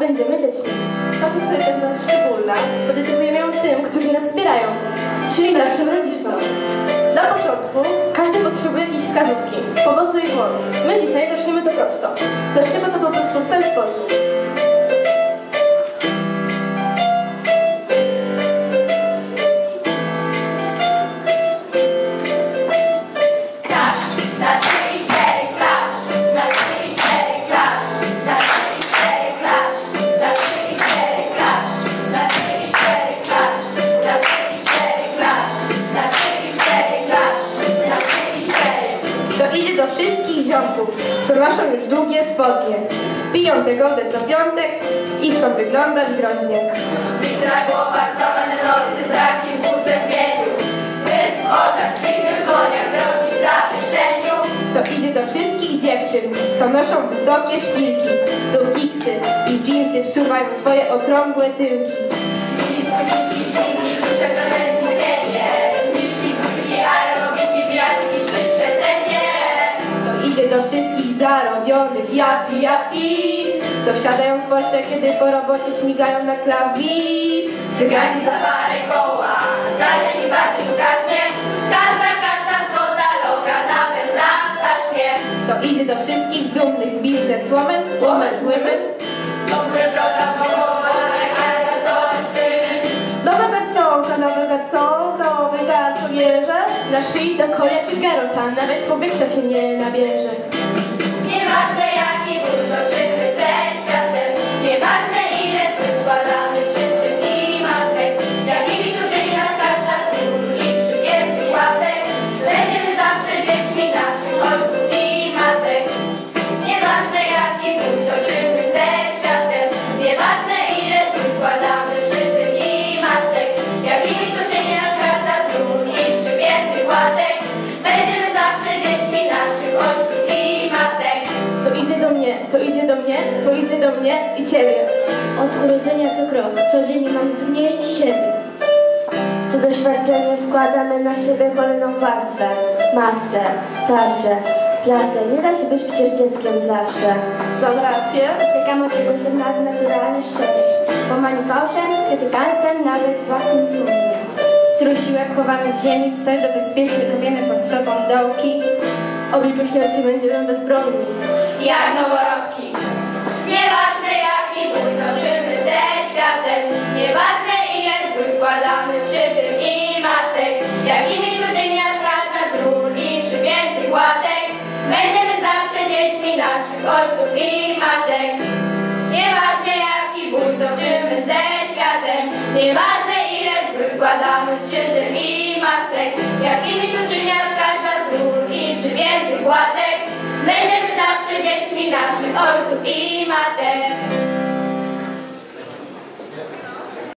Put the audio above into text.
będziemy dziećmi. Ta piosenka jest nas szczególna, bo dedykujemy ją tym, którzy nas wspierają, czyli naszym rodzicom. Na początku każdy potrzebuje jakiejś wskazówki, po prostu i woli. My dzisiaj zaczniemy to prosto. Zaczniemy to po prostu w ten sposób. Ziomków, co noszą już długie spodnie. Piją tę godę co piątek i chcą wyglądać groźnie. Bystra głowa, złamane nosy, brakiem w uzębieniu, bez w oczach, znikłym koniach, drogi w zawieszeniu. To idzie do wszystkich dziewczyn, co noszą wysokie szpilki lub kiksy i w dżinsy wsuwają swoje okrągłe tyłki. Blisko niczki, ślinki, dusze, prezencji, zarobionych japi japis, co wsiadają w Porsche, kiedy po robocie śmigają na klawisz. Cygani za parę koła, każdy mi bardziej ugaśnie, każda, każda zgoda, loka, nawet na taśmie. To idzie do wszystkich dumnych bizneswomen, women, women. Dobry broda, garconka, nowe garconka, nowe garconierze. Na szyi do konia czy garota, nawet powietrza się nie nabierze. Nieważne jaki mnie, to idzie do mnie, to idzie do mnie i ciebie. Od urodzenia co krok, codziennie mam trudniej siebie. Co doświadczenie wkładamy na siebie kolejną warstwę, maskę, tarczę, plaster. Nie da się być przecież dzieckiem zawsze. Mam rację. Czekam od tego, co nas naturalnie szczery. Łamani fałszem, krytykanstwem, nawet własnym sumieniem. Strusi łeb chowamy w ziemi, pseudo-bezpiecznie kopiemy pod sobą dołki. W obliczu śmierci będziemy bezbronni. Jak noworodki. Nieważne jaki ból nożymy ze światem, nieważne ile zbój wkładamy przy tym i masek, jakimi tu czynia każda z ról i przypiętych łatek, będziemy zawsze dziećmi naszych ojców i matek. Nieważne jaki ból toczymy ze światem, nieważne ile zbój wkładamy przy tym i masek, jakimi tu czynia każda z ról i przypiętych łatek, będziemy zawsze dziećmi naszych ojców i matek.